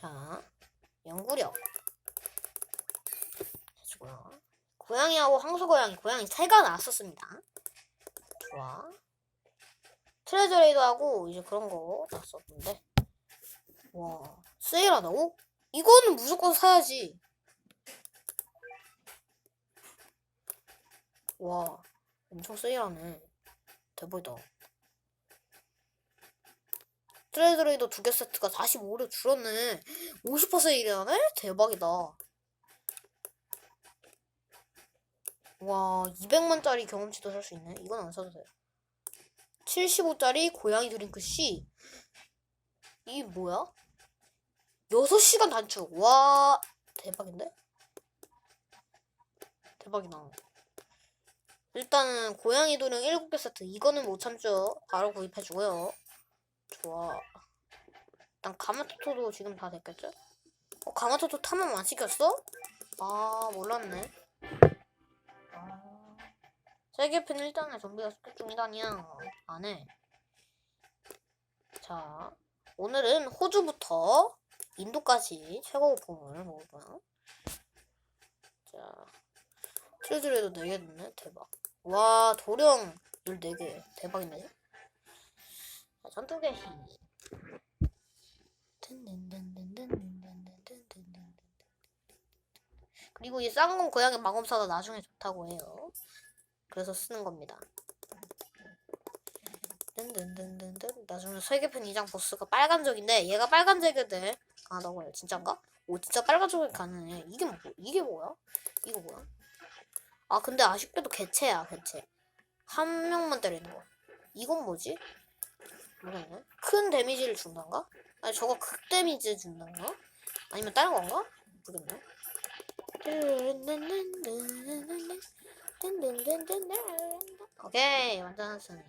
자, 연구력. 해주고요. 고양이하고 황소고양이, 고양이 새가 나왔었습니다. 좋아. 트레저레이드하고 이제 그런 거 나왔었는데. 와, 세일하다고? 이거는 무조건 사야지. 와, 엄청 세일하네. 대박이다. 트레저레이더 두 개 세트가 45로 줄었네. 50% 세일이라네? 대박이다. 와, 200만짜리 경험치도 살 수 있네. 이건 안 사도 돼. 75짜리 고양이 드링크 C. 이게 뭐야? 6시간 단축. 와, 대박인데? 대박이다. 일단은 고양이 도령 7개 세트. 이거는 못 참죠. 바로 구입해주고요. 좋아. 일단 가마토토도 지금 다 됐겠죠? 어, 가마토토 탐험 안 시켰어? 아, 몰랐네. 아. 세계편 1단에 좀비가 습격 중이다니야. 안 해. 자, 오늘은 호주부터 인도까지 최고 부분을 먹어봐요. 자, 트레저리도 4개 됐네. 대박. 와, 도령 14개. 대박이네. 자, 전투개시. 그리고 이 쌍검 고양이 마검사도 나중에 좋다고 해요. 그래서 쓰는 겁니다. 든든든든든 나중에 세계편 2장 보스가 빨간적인데 얘가 빨간색인데 강하다고 해요. 진짠가? 오 진짜 빨간적이 가능해. 이게 뭐 이게 뭐야? 이거 뭐야? 아 근데 아쉽게도 개체야 개체. 한 명만 때리는 거. 이건 뭐지? 모르겠네. 큰 데미지를 준단가? 아니 저거 극 데미지 준단가? 아니면 다른 건가? 모르겠네. 오케이 완전 승리.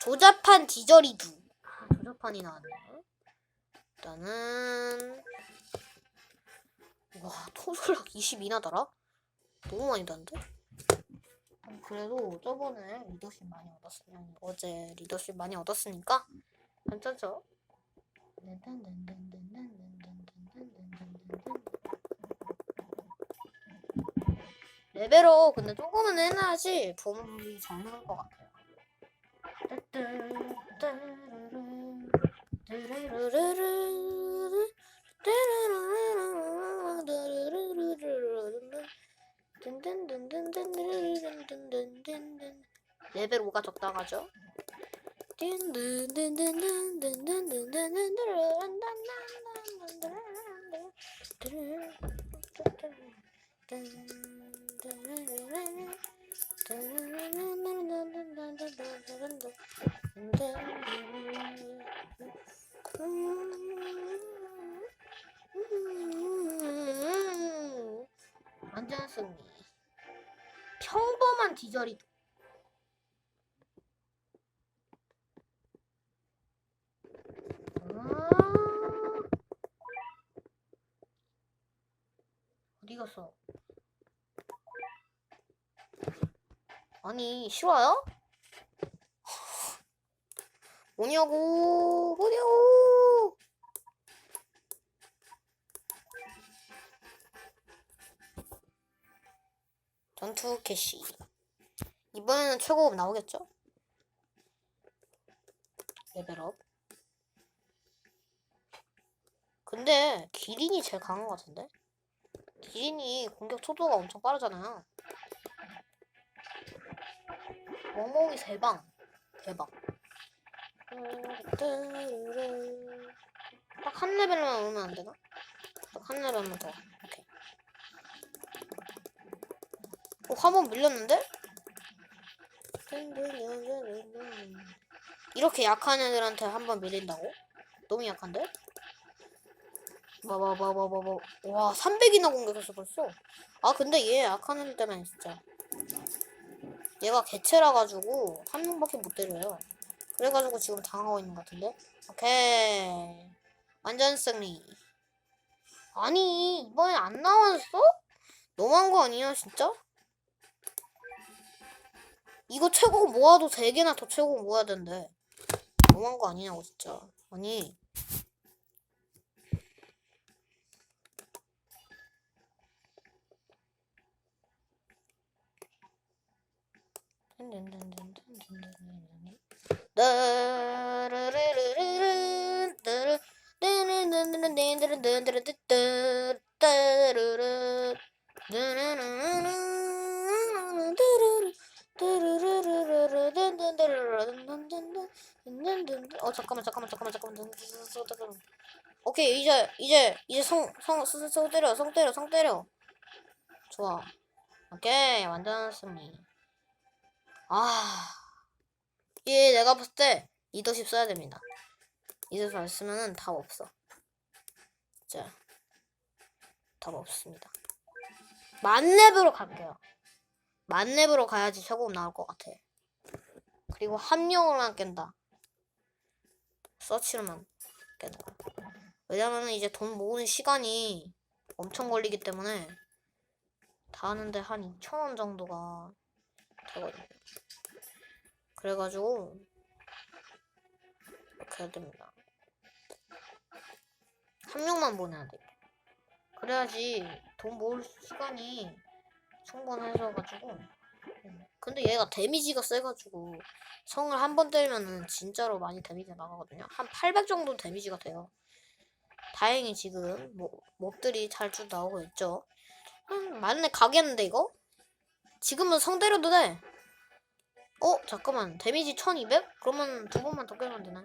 조잡한 디저리두. 아, 조잡한이 나왔네. 일단은 와 토술락 22나더라? 너무 많이 다는데? 음, 그래도 저번에 리더십 많이 얻었으니 어제 리더십 많이 얻었으니까 괜찮죠? 레벨업 근데 조금은 해놔야지 부모님이 잘 나올 것 같아요. 레벨 5가 적당하죠? 완전 승리. 평범한 디저리 아. 어디 갔어? 아니 싫어요? 뭐냐고 뭐냐고 캐시 이번에는 최고급 나오겠죠? 레벨업 근데 기린이 제일 강한 것 같은데? 기린이 공격 속도가 엄청 빠르잖아요 멍멍이 세방 대박 딱 한 레벨만 오면 안 되나? 딱 한 레벨만 더 오케이 어, 화면 밀렸는데? 이렇게 약한 애들한테 한 번 밀린다고? 너무 약한데? 봐봐봐봐봐봐 와 300이나 공격했어 벌써 아 근데 얘 약한 애들 때문에 진짜 얘가 개체라 가지고 한 명밖에 못 때려요 그래가지고 지금 당하고 있는 것 같은데 오케이 완전 승리 아니 이번에 안 나왔어? 너무한 거 아니야 진짜? 이거 최고 모아도 3개나 더 최고 모아야 된대. 너무한 거 아니냐고, 진짜. 아니. 어 잠깐만 잠깐만 잠깐만 잠깐만 잠깐만 오케이 이제 이제 이제 성성성 때려 성 때려 성 때려 좋아 오케이 완전 승리 아 예, 내가 봤을 때 리더십 써야 됩니다. 리더십 안 쓰면은 답 없어. 자, 답 없습니다. 만렙으로 갈게요. 만렙으로 가야지 최고 나올 것 같아. 그리고 함령으로만 깬다. 서치로만 거야. 왜냐면은 이제 돈 모으는 시간이 엄청 걸리기 때문에 다 하는데 한 2,000원 정도가 되거든요. 그래가지고 이렇게 해야 됩니다. 한 명만 보내야 돼. 그래야지 돈 모을 시간이 충분해져가지고. 음. 근데 얘가 데미지가 세가지고 성을 한 번 때리면은 진짜로 많이 데미지가 나가거든요. 한 800 정도 데미지가 돼요. 다행히 지금 뭐, 몹들이 잘쭉 나오고 있죠. 음, 맞네 가겠는데 이거? 지금은 성 때려도 돼. 어 잠깐만 데미지 1200? 그러면 두 번만 더 깨면 되네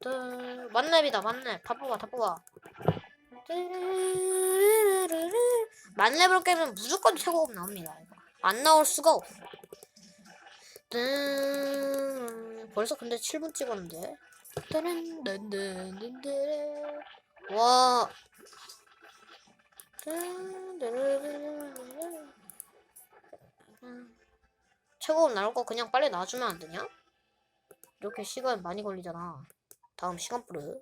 뜨... 만렙이다 만렙 다 뽑아 다 뽑아 만렙을 깨면 무조건 최고급 나옵니다. 안 나올 수가 없어 뜨... 벌써 근데 7분 찍었는데. 와. 음. 최고급 나올 거 그냥 빨리 놔주면 안 되냐? 이렇게 시간 많이 걸리잖아. 다음 시간부르.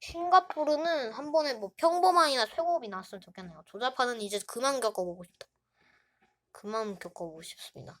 싱가포르는 한 번에 뭐 평범한이나 최고급이 나왔으면 좋겠네요. 조잡하는 이제 그만 겪어보고 싶다. 그만 겪어보고 싶습니다.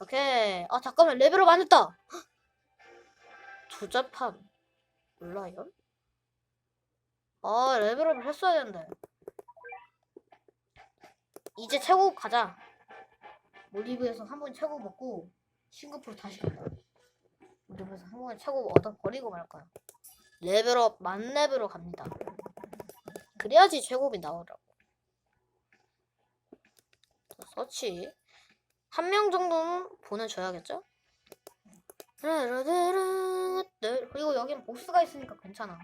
오케이. 아 잠깐만 레벨업 안 했다. 조잡한 온라이언? 아 레벨업을 했어야 되는데. 이제 최고 가자. 몰디브에서 한 번 최고 먹고 싱가포르 다시 간다. 몰디브에서 한 번에 최고 얻어 버리고 말 거야. 레벨업 만렙으로 갑니다. 그래야지 최고비 나오라고. 서치 한 명 정도는 보내줘야겠죠? 그리고 여긴 보스가 있으니까 괜찮아.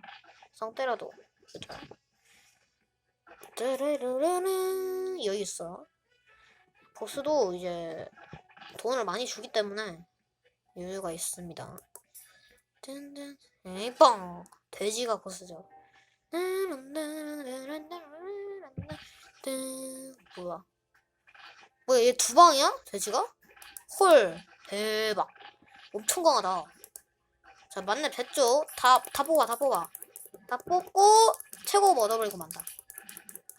성 때려도 그죠? 여기 있어. 보스도 이제 돈을 많이 주기 때문에 여유가 있습니다. 에이 뻥 돼지가 보스죠. 뭐야? 뭐야 얘 두 방이야? 돼지가? 헐 대박 엄청 강하다 자 만렙 됐죠? 다, 다 뽑아 다 뽑아 다 뽑고 최고급 얻어버리고 만다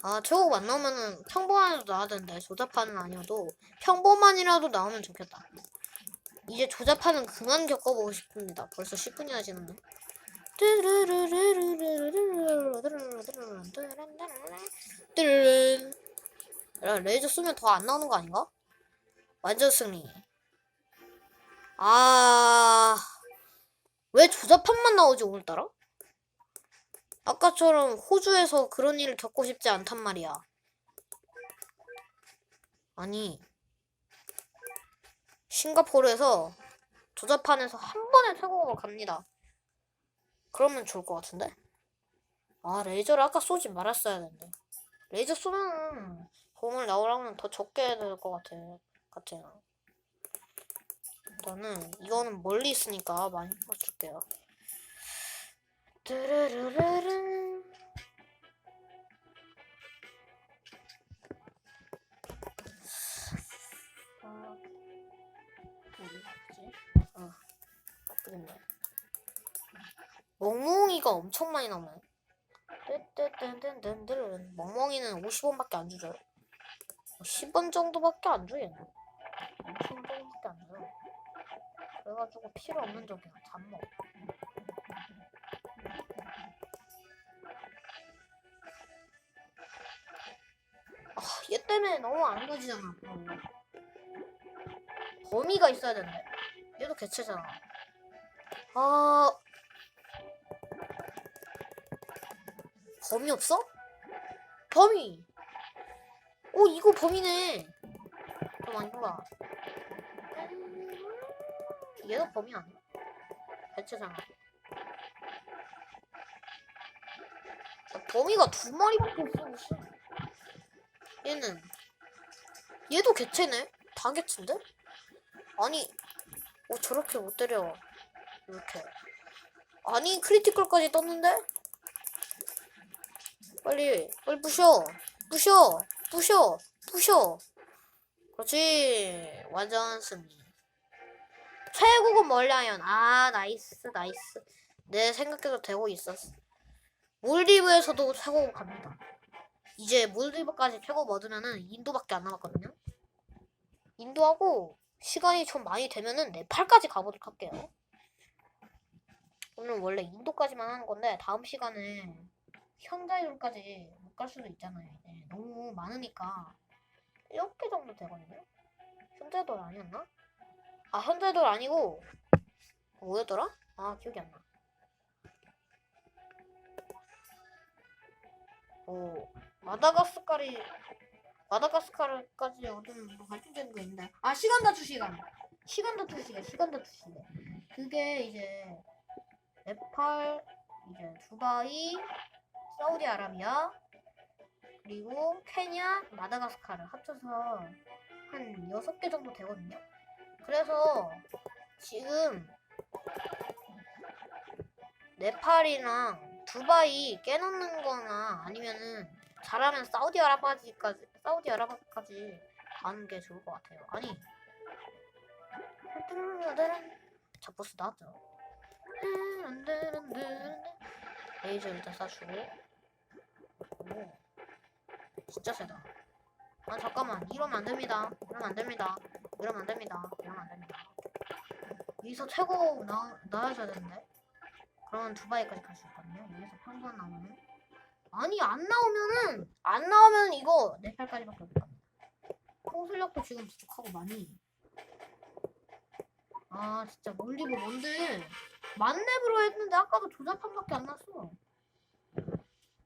아 최고급 안 나오면은 평범한이라도 나와야 되는데 조잡하는 아니어도 평범한이라도 나오면 좋겠다 이제 조잡하는 그만 겪어보고 싶습니다 벌써 10분이나 지났네 야, 레이저 쏘면 더 안 나오는 거 아닌가? 완전 승리. 아, 왜 조잡함만 나오지 오늘따라? 아까처럼 호주에서 그런 일을 겪고 싶지 않단 말이야. 아니, 싱가포르에서 조잡판에서 한 번에 최고로 갑니다. 그러면 좋을 것 같은데? 아, 레이저를 아까 쏘지 말았어야 되는데. 레이저 쏘면 도움을 나오려면 더 적게 해야 될것 같아. 같아요. 일단은 이거는 멀리 있으니까 많이 맞출게요. 뚜루루루루. 아, 어디 갔지? 아, 바쁘겠네. 멍멍이가 엄청 많이 나오네. 떼떼떼떼떼떼 멍멍이는 50원밖에 안 주죠. 10원 정도밖에 안 줘, 얘는. 50원 정도밖에 안 줘요. 그래가지고 필요 없는 적이야. 잡먹. 아, 얘 때문에 너무 안 그지잖아. 범위가 있어야 되는데. 얘도 개체잖아. 아. 범위 없어? 범위! 오, 이거 범위네. 좀 아닌가? 얘도 범위 아니야? 개체잖아. 야, 범위가 두 마리밖에 없어, 무슨. 얘는. 얘도 개체네? 다 개체인데? 아니, 어, 저렇게 못 때려. 이렇게. 아니, 크리티컬까지 떴는데? 빨리, 빨리 부셔. 부셔. 부셔. 부셔. 그렇지. 완전 승리. 최고급 멀리하연. 아, 나이스, 나이스. 내 생각해도 되고 있었어. 몰디브에서도 최고급 갑니다. 이제 몰디브까지 최고급 얻으면은 인도밖에 안 남았거든요. 인도하고 시간이 좀 많이 되면은 네팔까지 가보도록 할게요. 오늘 원래 인도까지만 하는 건데 다음 시간에 현자율까지 못 갈 수도 있잖아요. 이제 너무 많으니까 이렇게 정도 되거든요. 현자돌 아니었나? 아 현자돌 아니고 뭐였더라? 아 기억이 안 나. 오 마다가스카리 마다가스카르까지 얻으면 뭐 발전되는 거 있는데 아 시간 다투 시간 시간 다투 시간 시간 다투 시간 그게 이제 네팔 이제 두바이 사우디아라비아 그리고 케냐 마다가스카르 합쳐서 한 여섯 개 정도 되거든요 그래서 지금 네팔이랑 두바이 깨놓는 거나 아니면은 잘하면 사우디아라비아까지 사우디아라비아까지 가는 게 좋을 것 같아요. 아니 자 보스 나왔죠. 레이저 일단 쏴주고 오 진짜 세다. 아 잠깐만 이러면 안 됩니다. 이러면 안 됩니다. 이러면 안 됩니다. 이러면 안 됩니다. 여기서 최고 나 나와줘야 되는데. 그러면 두바이까지 갈 수 있거든요. 여기서 평선 나오면. 아니 안 나오면은 안 나오면 이거 네팔까지밖에 못 갑니다. 통술력도 지금 부족하고 많이. 아 진짜 몰리고 뭔데 만렙으로 했는데 아까도 조잡판밖에 안 났어.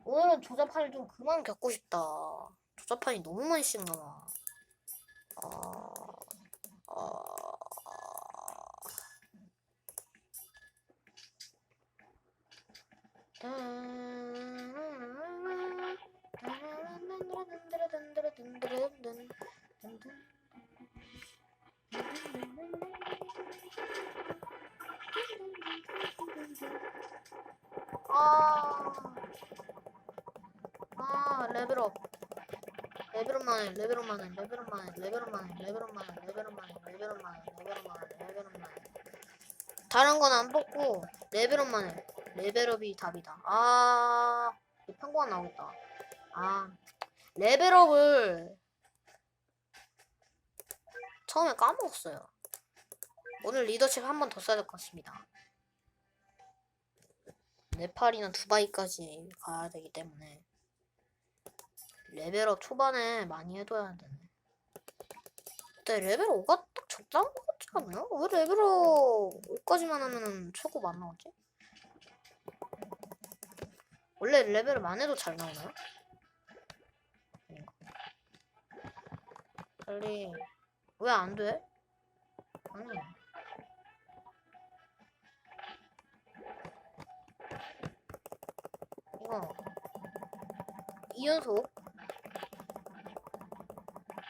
오늘은 조잡판을 좀 그만 겪고 싶다. 조잡판이 너무 많이 씩 나와. 아, 아, 아, 아, 레벨업. 레벨업만 해, 레벨업만 해, 레벨업만 해, 레벨업만 해, 레벨업만 해, 레벨업만 해, 레벨업만 해, 레벨업만 해, 레벨업만 해. 다른 건 안 뽑고 레벨업만 해. 레벨업이 답이다. 아, 이 평범한 나오겠다. 아, 레벨업을 처음에 까먹었어요. 오늘 리더십 한 번 더 써야 될 것 같습니다. 네팔이나 두바이까지 가야 되기 때문에 레벨업 초반에 많이 해둬야 되네. 근데 레벨 5가 딱 적당한 것 같지 않아요? 왜 레벨 5까지만 하면은 초급 안 나오지? 원래 레벨을 안 해도 잘 나오나요? 빨리 왜 안 돼? 아니 이거 이 연속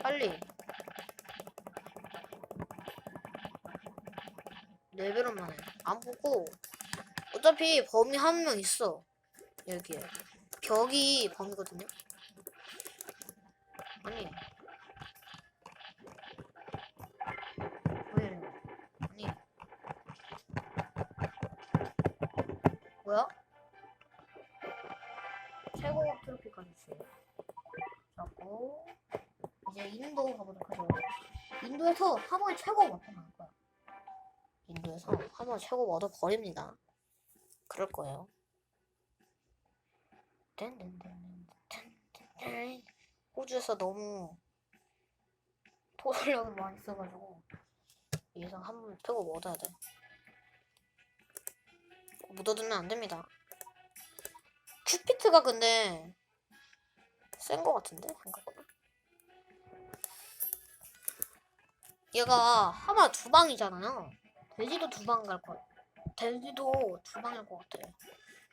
빨리. 레벨업 만 해. 안 보고. 어차피 범위 한 명 있어. 여기에. 벽이 범위거든요. 이제 인도 가보도록 하죠. 인도에서 하모의 최고 얻어 나올 거야. 인도에서 하모의 최고 얻어 버립니다. 그럴 거예요. 호주에서 너무 토설력을 많이 써가지고 예상 한번 최고 얻어야 돼. 묻어두면 안 됩니다. 큐피트가 근데 센 거 같은데 생각보다. 얘가 하마 두 방이잖아요. 돼지도 두 방갈 거야. 돼지도 두 방일 것 같아.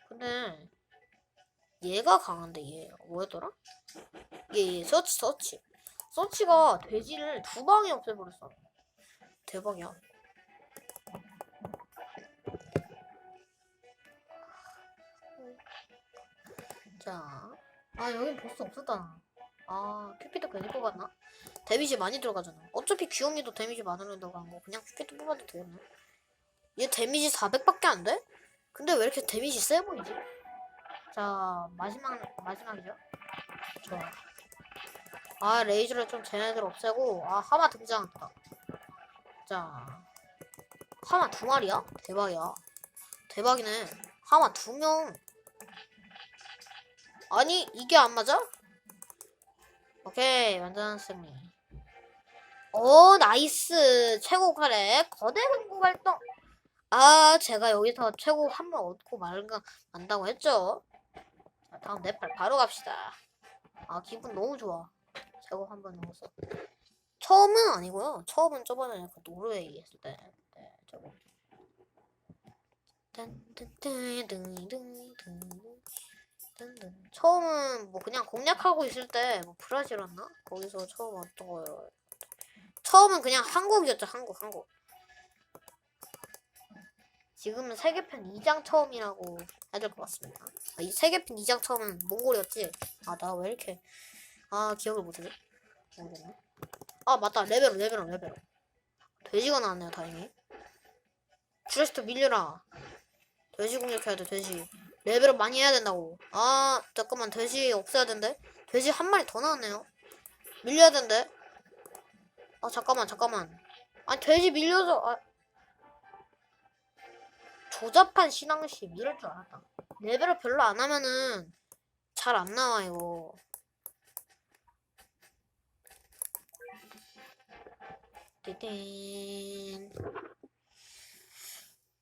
근데 얘가 강한데 얘 뭐였더라? 얘, 얘 서치 서치. 서치가 돼지를 두 방에 없애버렸어. 대박이야. 자, 아 여긴 보스 없었다. 아 큐피드 괜히 뽑았나? 데미지 많이 들어가잖아. 어차피 귀요미도 데미지 많으려고 한 거. 그냥 큐피드 뽑아도 되겠네. 얘 데미지 400밖에 안 돼? 근데 왜 이렇게 데미지 세 보이지? 자 마지막 마지막이죠. 좋아. 아 레이저를 좀 쟤네들 없애고 아 하마 등장한다. 자 하마 두 마리야? 대박이야. 대박이네. 하마 두 명. 아니 이게 안 맞아? 오케이 완전 승리. 어 나이스. 최고 카레 거대 행복 활동. 아 제가 여기서 최고 한 번 얻고 말가 만다고 했죠? 다음 네팔 바로 갑시다. 아 기분 너무 좋아. 최고 한 번 넣어서. 처음은 아니고요. 처음은 저번에 그 노르웨이 했을 때. 네, 저거 처음은 뭐 그냥 공략하고 있을 때 뭐 브라질 왔나? 거기서 처음 왔던 거예요. 처음은 그냥 한국이었죠. 한국, 한국. 지금은 세계편 2장 처음이라고 해야 될 것 같습니다. 아, 이 세계편 2장 처음은 몽골이었지. 아, 나 왜 이렇게 아 기억을 못하지? 모르겠네. 아 맞다 레벨업 레벨업 레벨업. 돼지가 나왔네요 다행히. 주레스트 밀려라. 돼지 공격해야 돼 돼지. 레벨업 많이 해야 된다고. 아 잠깐만 돼지 없애야 된대. 돼지 한 마리 더 나왔네요. 밀려야 된대. 아 잠깐만 잠깐만. 아 돼지 밀려서 아 조잡한 신앙심 이럴 줄 알았다. 레벨업 별로 안 하면은 잘 안 나와 이거. 띠딘.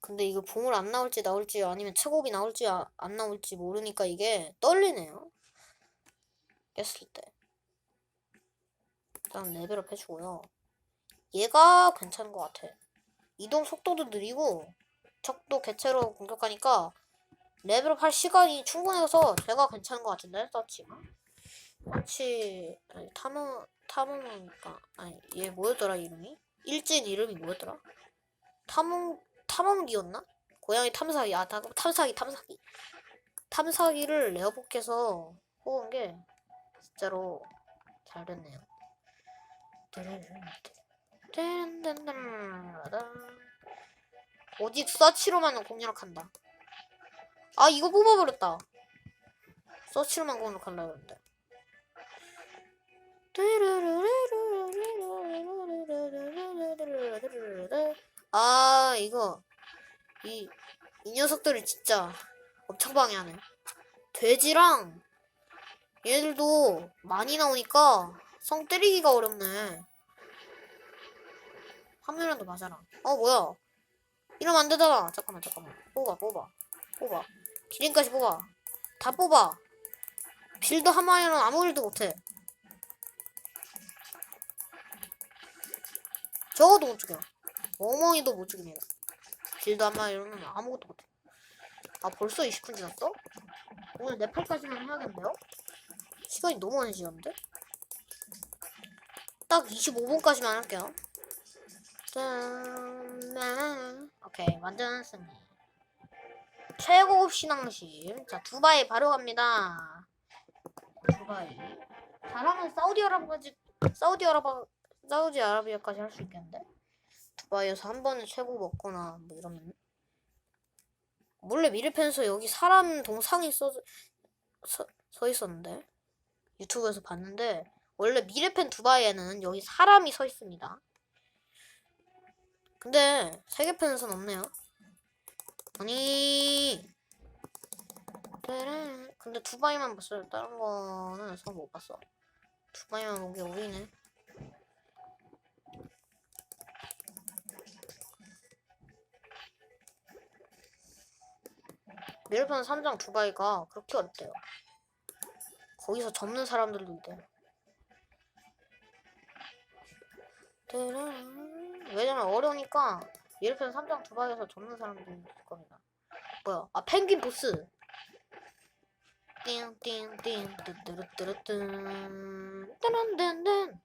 근데 이거 보물 안 나올지 나올지 아니면 최고비 나올지 아- 안 나올지 모르니까 이게 떨리네요. 깼을 때. 일단 레벨업 해주고요. 얘가 괜찮은 것 같아. 이동 속도도 느리고 적도 개체로 공격하니까 레벨업 할 시간이 충분해서 제가 괜찮은 것 같은데 서치가. 서치 아니 탐험 탐험가 아니 얘 뭐였더라 이름이? 일진 이름이 뭐였더라? 탐험 탐험기였나? 고양이 탐사기 아 탐- 탐사기 탐사기 탐사기를 레어복해서 뽑은 게 진짜로 잘 됐네요. 오직 서치로만 공략한다. 아 이거 뽑아버렸다. 서치로만 공략한다 그랬는데. 아 이거 이, 이 녀석들이 진짜 엄청 방해하네. 돼지랑 얘들도 많이 나오니까 성 때리기가 어렵네. 화면에도 맞아라. 어 뭐야? 이러면 안 되잖아. 잠깐만 잠깐만. 뽑아 뽑아 뽑아. 기린까지 뽑아. 다 뽑아. 빌드 한 마리는 아무 일도 못해. 적어도 못 죽여. 멍멍이도 못 죽입니다. 빌드 한 마리로는 아무것도 못해. 아 벌써 20분 지났어? 오늘 네팔까지만 해야겠네요? 시간이 너무 많이 지났는데? 딱 25분까지만 할게요. 짠, 오케이, 완전 승리. 최고급 신앙심. 자, 두바이 바로 갑니다. 두바이. 잘하면 사우디아라비아까지, 사우디아라비아, 사우디아라비아까지 할 수 있겠는데? 두바이에서 한 번에 최고 먹거나 뭐 이러면. 몰래 미르펜에서 여기 사람 동상이 써, 서, 서 있었는데 유튜브에서 봤는데 원래 미르펜 두바이에는 여기 사람이 서 있습니다. 근데 세계펜에선 없네요. 아니. 근데 두바이만 봤어요. 다른 거는 전못 봤어. 두바이만 본 게 우리네. 미르펜 산장 두바이가 그렇게 어렵대요. 거기서 접는 사람들도 있대요. 왜냐면 어려우니까 미르펜 산장 두바이에서 접는 사람들이 있을 겁니다. 뭐야? 아 펭귄 보스. 띵띵띵 뚜뚜루뚜루뚜 따란단단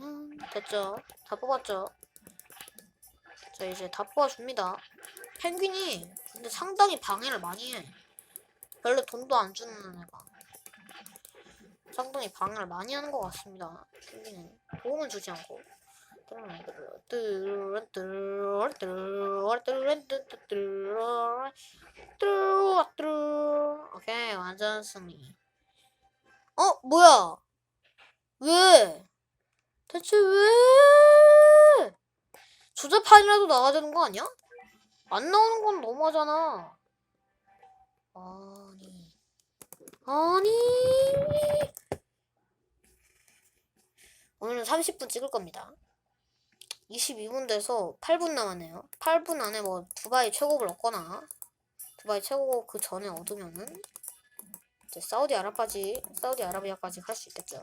음, 됐죠? 다 뽑았죠? 자 이제 다 뽑아줍니다. 펭귄이 근데 상당히 방해를 많이 해. 별로 돈도 안 주는 애가. 상당히 방해를 많이 하는 것 같습니다. 펭귄은 도움은 주지 않고. 오케이 완전 승리. 어 뭐야? 왜? 대체 왜? 조잡판이라도 나와야 되는 거 아니야? 안 나오는 건 너무하잖아. 아니. 아니. 오늘은 30분 찍을 겁니다. 22분 돼서 8분 남았네요. 8분 안에 뭐 두바이 최고를 얻거나 두바이 최고 그 전에 얻으면은 이제 사우디아라까지 사우디아라비아까지 갈 수 있겠죠.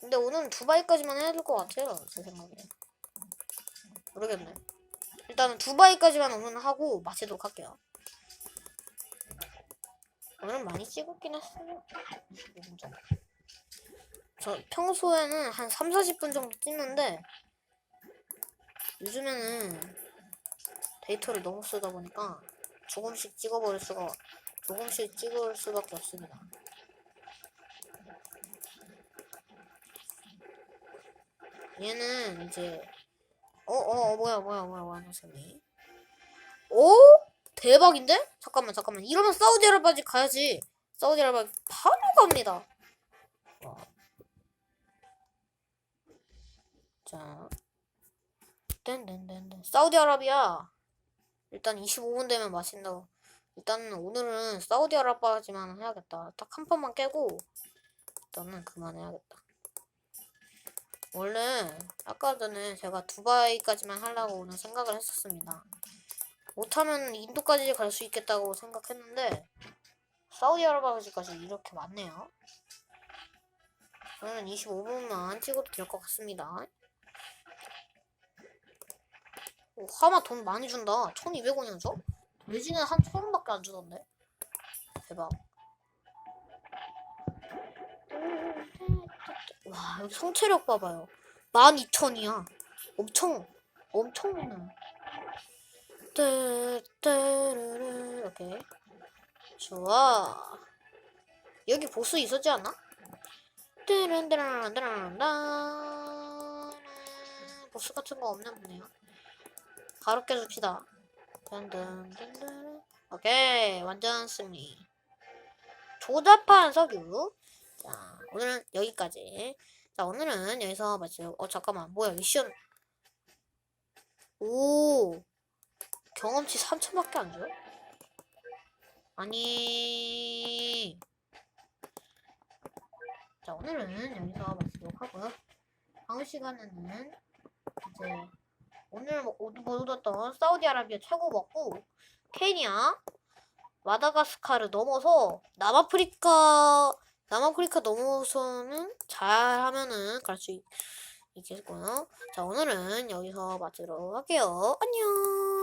근데 오늘은 두바이까지만 해야 될 것 같아요. 제 생각에. 모르겠네. 일단은 두바이까지만 오늘 하고 마치도록 할게요. 오늘은 많이 찍었긴 했어요. 25분 정도. 저 평소에는 한 3, 40분 정도 찍는데 요즘에는 데이터를 너무 쓰다 보니까 조금씩 찍어버릴 수가 조금씩 찍을 수밖에 없습니다. 얘는 이제 어, 어, 어, 뭐야, 뭐야, 뭐야, 뭐야, 선생님. 오? 대박인데? 잠깐만, 잠깐만. 이러면 사우디아라비아 가야지. 사우디아라비아 바로 갑니다. 자. 땡땡땡땡. 사우디아라비아. 일단 25분 되면 마신다고. 일단 오늘은 사우디아라비아지만 해야겠다. 딱 한 판만 깨고 일단은 그만해야겠다. 원래 아까 전에 제가 두바이까지만 하려고 오늘 생각을 했었습니다. 못하면 인도까지 갈 수 있겠다고 생각했는데 사우디아라비아까지 이렇게 많네요. 저는 25분만 찍어도 될 것 같습니다. 오, 하마 돈 많이 준다. 1200원이나 줘? 외진은 한 1000원밖에 안 주던데. 대박. 와, 여기 성체력 봐봐요. 12,000이야. 엄청, 엄청 많아. 떼떼르르, 오케이. 좋아. 여기 보스 있었지 않나? 띠른띠른띠른띠른 보스 같은 거 없나 보네요. 바로 깨줍시다. 든든든든. 오케이, 완전 승리. 조잡한 석유. 자, 오늘은 여기까지. 자, 오늘은 여기서 마치고, 어, 잠깐만, 뭐야, 미션. 오, 경험치 3천밖에 안 줘요? 아니. 자, 오늘은 여기서 마치도록 하고요. 다음 시간에는 이제 오늘 뭐못 얻었던 사우디아라비아 최고 먹고 케냐, 마다가스카르 넘어서 남아프리카 남아프리카 넘어서는 잘하면은 갈 수 있겠고요. 자 오늘은 여기서 마치도록 할게요. 안녕.